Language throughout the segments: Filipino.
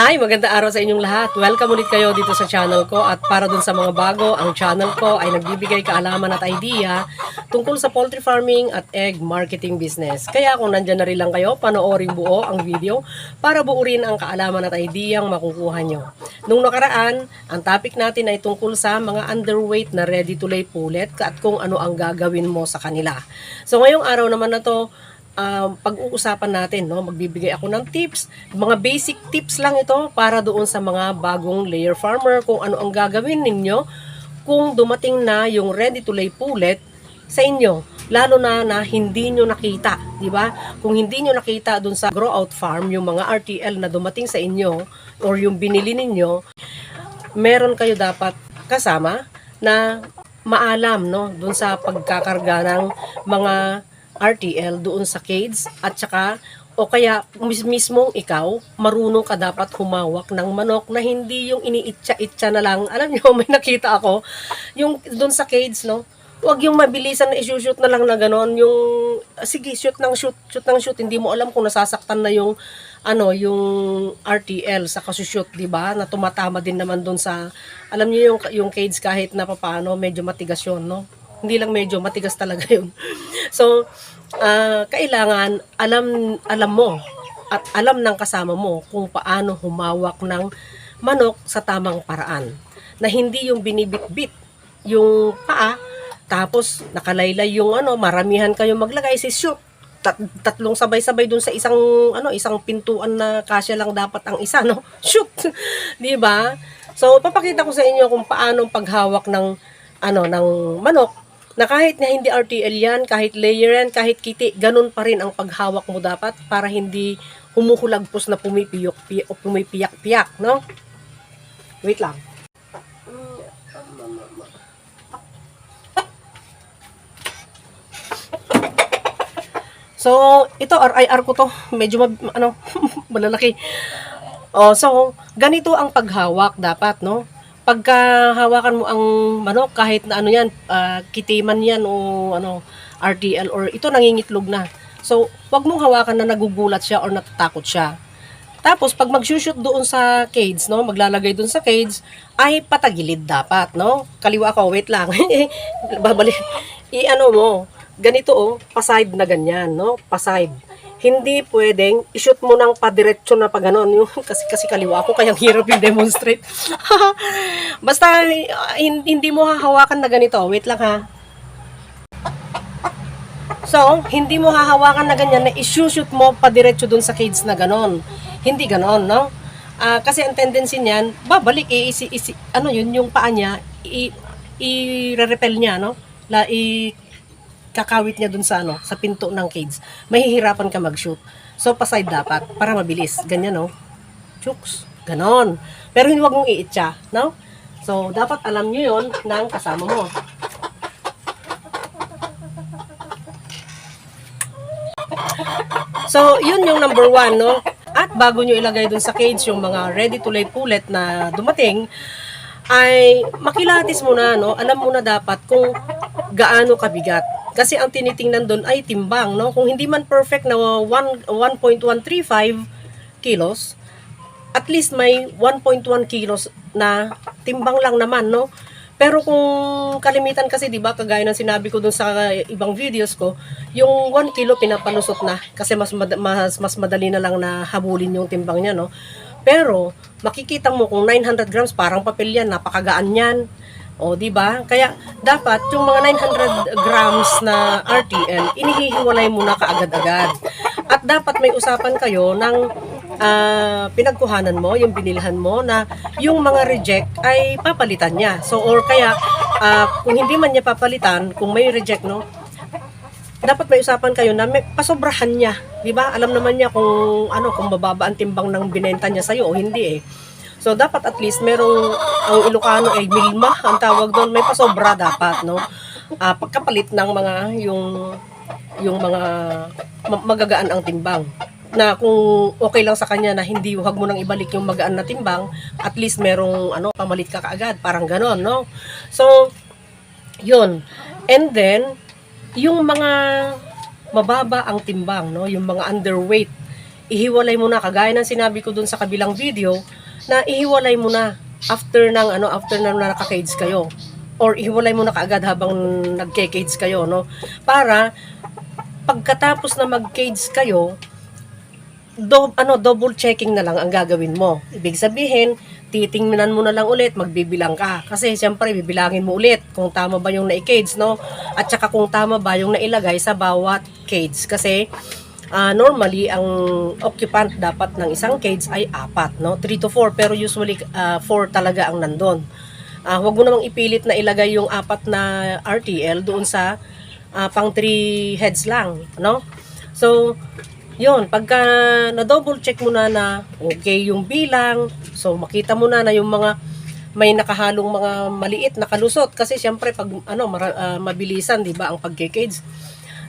Hi, maganda araw sa inyong lahat. Welcome ulit kayo dito sa channel ko at para dun sa mga bago, ang channel ko ay nagbibigay kaalaman at idea tungkol sa poultry farming at egg marketing business. Kaya kung nandyan na rin lang kayo, panoorin buo ang video para buo rin ang kaalaman at idea ang makukuha nyo. Nung nakaraan, ang topic natin ay tungkol sa mga underweight na ready to lay pullet at kung ano ang gagawin mo sa kanila. So ngayong araw naman na to, um, pag-uusapan natin, no? Magbibigay ako ng tips, mga basic tips lang ito para doon sa mga bagong layer farmer kung ano ang gagawin ninyo kung dumating na yung ready to lay pullet sa inyo. Lalo na na hindi nyo nakita, di ba? Kung hindi nyo nakita doon sa grow out farm, yung mga RTL na dumating sa inyo or yung binili ninyo, meron kayo dapat kasama na maalam no doon sa pagkakarga ng mga RTL doon sa cage at saka o kaya mis mismong ikaw marunong ka dapat humawak ng manok na hindi yung iniitsa-itsa na lang alam niyo may nakita ako yung doon sa cage no Huwag yung mabilisan na isushoot na lang na ganon. Yung, sige, shoot ng shoot, shoot ng shoot. Hindi mo alam kung nasasaktan na yung, ano, yung RTL sa kasushoot, di ba? Na tumatama din naman doon sa, alam niyo yung, yung cage kahit na papaano, medyo matigas yun, no? Hindi lang medyo, matigas talaga yun. So, ah, kailangan, alam, alam mo, at alam ng kasama mo kung paano humawak ng manok sa tamang paraan. Na hindi yung binibit-bit yung paa, tapos nakalaylay yung ano, maramihan kayo maglagay si shoot. Tat- tatlong sabay-sabay dun sa isang ano, isang pintuan na kasya lang dapat ang isa, no? Shoot. 'Di ba? So papakita ko sa inyo kung paano paghawak ng ano ng manok na kahit na hindi RTL yan, kahit layer yan, kahit kiti, ganun pa rin ang paghawak mo dapat para hindi humuhulagpos na pumipiyok pi- o pumipiyak-piyak, no? Wait lang. So, ito RIR ko to. Medyo mab- ano, malalaki. Oh, so ganito ang paghawak dapat, no? Pagka hawakan mo ang manok kahit na ano 'yan, ah, kitiman 'yan o ano, RTL or ito nangingitlog na. So, wag mong hawakan na nagugulat siya or natatakot siya. Tapos pag mag-shoot doon sa cage, no, maglalagay doon sa cage, ay patagilid dapat, no? Kaliwa ka, wait lang. Babalik. I-ano mo, ganito oh, paside na ganyan, no? Paside. Hindi pwedeng i-shoot mo ng padiretso na pag ganon. Yung, kasi, kasi kaliwa ako, kaya hirap yung demonstrate. Basta, ah, hin- hindi mo hahawakan na ganito. Wait lang ha. So, hindi mo hahawakan na ganyan na i-shoot mo padiretso dun sa cage na ganon. Hindi ganon, no? Ah, kasi ang tendency niyan, babalik, i, isi, ano yun, yung paa niya, i-repel niya, no? La, i, kakawit niya dun sa ano, sa pinto ng cage. Mahihirapan ka mag-shoot. So, paside dapat, para mabilis. Ganyan, no? Chooks. Ganon. Pero hindi wag mong iitsa, no? So, dapat alam nyo yon ng kasama mo. So, yun yung number one, no? At bago nyo ilagay dun sa cage yung mga ready to lay pullet na dumating, ay makilatis muna, no? Alam mo na dapat kung gaano kabigat. Kasi ang tinitingnan doon ay timbang, no? Kung hindi man perfect na 1 1.135 kilos, at least may 1.1 kilos na timbang lang naman, no? Pero kung kalimitan kasi, di ba, kagaya ng sinabi ko dun sa ibang videos ko, yung 1 kilo pinapalusot na kasi mas, mad- mas, mas madali na lang na habulin yung timbang niya, no? Pero, makikita mo kung 900 grams, parang papel yan, napakagaan yan. O, di ba? Kaya, dapat yung mga 900 grams na RTL, inihihiwalay mo na kaagad-agad. At dapat may usapan kayo ng ah, pinagkuhanan mo, yung binilhan mo, na yung mga reject ay papalitan niya. So, or kaya, ah, kung hindi man niya papalitan, kung may reject, no, dapat may usapan kayo na may pasobrahan niya, 'di ba? Alam naman niya kung ano, kung mababa ang timbang ng binenta niya sa iyo o hindi eh. So dapat at least merong ang Ilocano ay milma ang tawag doon, may pasobra dapat, no? Ah, pagkapalit ng mga yung yung mga ma- magagaan ang timbang na kung okay lang sa kanya na hindi wag mo nang ibalik yung magaan na timbang, at least merong ano pamalit ka kaagad, parang ganon, no? So, yun. And then, yung mga mababa ang timbang, no? Yung mga underweight, ihiwalay mo na kagaya ng sinabi ko dun sa kabilang video na ihiwalay mo na after ng ano after na nakaka-cage kayo or ihiwalay mo na kaagad habang nagke-cage kayo no para pagkatapos na mag-cage kayo do, ano, double checking na lang ang gagawin mo. Ibig sabihin, titingnan mo na lang ulit, magbibilang ka. Kasi siyempre, bibilangin mo ulit kung tama ba yung na-cage, no? At saka kung tama ba yung nailagay sa bawat cage. Kasi, ah, normally, ang occupant dapat ng isang cage ay apat, no? 3 to 4, pero usually 4 talaga ang nandun. Ah, huwag mo namang ipilit na ilagay yung apat na RTL doon sa ah, pang 3 heads lang, no? So, yun, pagka na-double check mo na na okay yung bilang, so makita mo na na yung mga may nakahalong mga maliit na kalusot kasi siyempre pag ano mara- ah, mabilisan 'di ba ang pagke-cage.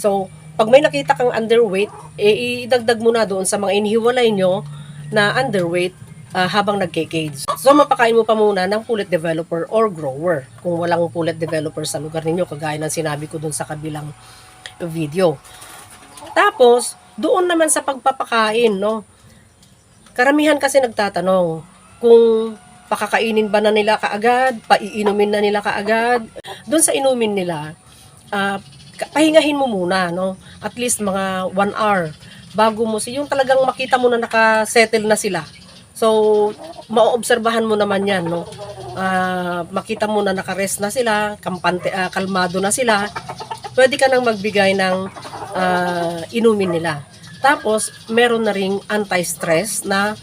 So, pag may nakita kang underweight, eh, idagdag mo na doon sa mga inihiwalay nyo na underweight ah, habang nagke-cage. So, mapakain mo pa muna ng pullet developer or grower kung walang pullet developer sa lugar ninyo, kagaya ng sinabi ko doon sa kabilang video. Tapos, doon naman sa pagpapakain, no? Karamihan kasi nagtatanong kung pakakainin ba na nila kaagad, paiinumin na nila kaagad. Doon sa inumin nila, ka- pahingahin mo muna, no? At least mga one hour bago mo si yung talagang makita mo na nakasettle na sila. So, maoobserbahan mo naman yan, no? Ah, makita mo na nakarest na sila, kampante, ah, kalmado na sila, pwede ka nang magbigay ng ah, inumin nila. Tapos, meron na ring anti-stress na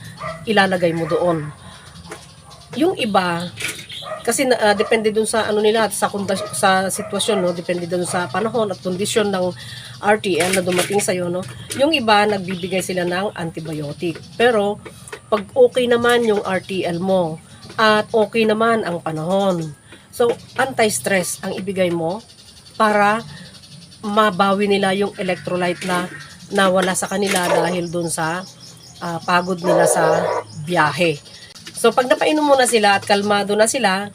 ilalagay mo doon. Yung iba, kasi ah, depende dun sa ano nila sa kunda- sa sitwasyon no? Depende dun sa panahon at kondisyon ng RTL na dumating sa no? Yung iba nagbibigay sila ng antibiotic. Pero pag okay naman yung RTL mo at okay naman ang panahon so anti-stress ang ibigay mo para mabawi nila yung electrolyte na nawala sa kanila dahil dun sa ah, pagod nila sa biyahe So pag napainom mo na sila at kalmado na sila,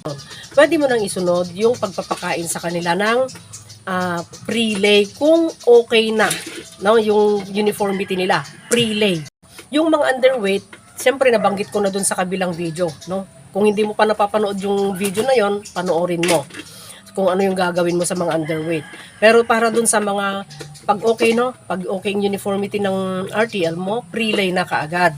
pwede mo nang isunod yung pagpapakain sa kanila ng ah, pre-lay kung okay na no yung uniformity nila pre-lay. Yung mga underweight siyempre nabanggit ko na dun sa kabilang video no? Kung hindi mo pa napapanood yung video na yon panoorin mo kung ano yung gagawin mo sa mga underweight. Pero para dun sa mga pag okay no? Pag okay yung uniformity ng RTL mo pre-lay na kaagad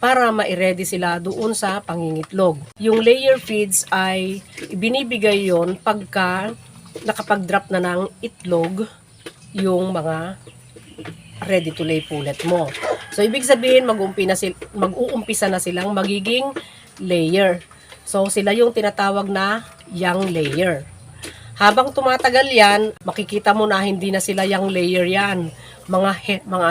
para ma-ready sila doon sa pangingitlog. Yung layer feeds ay ibinibigay yon pagka nakapag-drop na ng itlog yung mga ready to lay pullet mo. So, ibig sabihin, mag-uumpisa na silang magiging layer. So, sila yung tinatawag na young layer. Habang tumatagal yan, makikita mo na hindi na sila young layer yan. Mga he- mga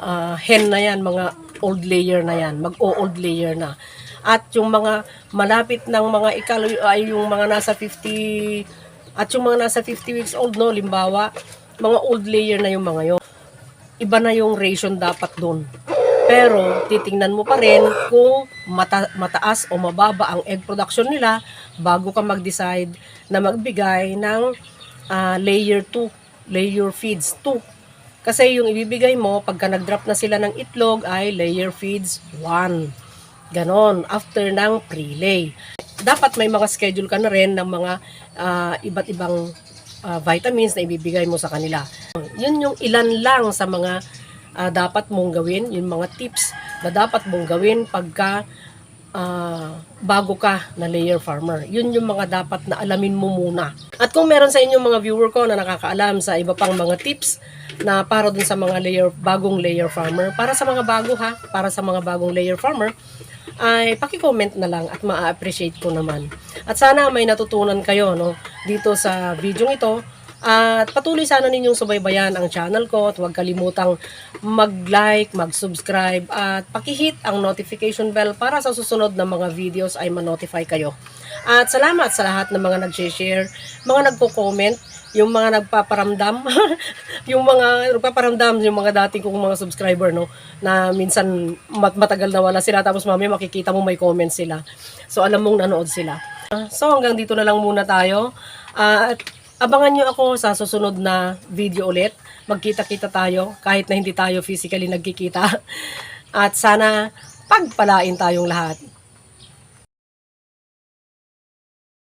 ah, hen na yan, mga old layer na yan, mag-o-old layer na. At yung mga malapit ng mga ikalo ay yung mga nasa 50 at yung mga nasa 50 weeks old no, limbawa, mga old layer na yung mga yon. Iba na yung ration dapat doon. Pero titingnan mo pa rin kung mata- mataas o mababa ang egg production nila bago ka mag-decide na magbigay ng ah, layer 2, layer feeds 2. Kasi yung ibibigay mo pagka nag-drop na sila ng itlog ay layer feeds 1. Ganon, after ng pre-lay. Dapat may mga schedule ka na rin ng mga ah, iba't ibang ah, vitamins na ibibigay mo sa kanila. Yun yung ilan lang sa mga ah, dapat mong gawin, yung mga tips na dapat mong gawin pagka ah, bago ka na layer farmer. Yun yung mga dapat na alamin mo muna. At kung meron sa inyong mga viewer ko na nakakaalam sa iba pang mga tips na para dun sa mga layer bagong layer farmer, para sa mga bago ha, para sa mga bagong layer farmer, ay paki-comment na lang at ma-appreciate ko naman. At sana may natutunan kayo no dito sa video ito at patuloy sana ninyong subaybayan ang channel ko at huwag kalimutang mag-like, mag-subscribe at pakihit ang notification bell para sa susunod na mga videos ay ma-notify kayo. At salamat sa lahat ng mga nag-share, mga nagko-comment, yung mga nagpaparamdam, yung mga nagpaparamdam, yung mga dating kong mga subscriber, no, na minsan mat matagal na wala sila, tapos mamaya makikita mo may comment sila. So, alam mong nanood sila. So, hanggang dito na lang muna tayo. Ah, at Abangan nyo ako sa susunod na video ulit. Magkita-kita tayo kahit na hindi tayo physically nagkikita. At sana pagpalain tayong lahat.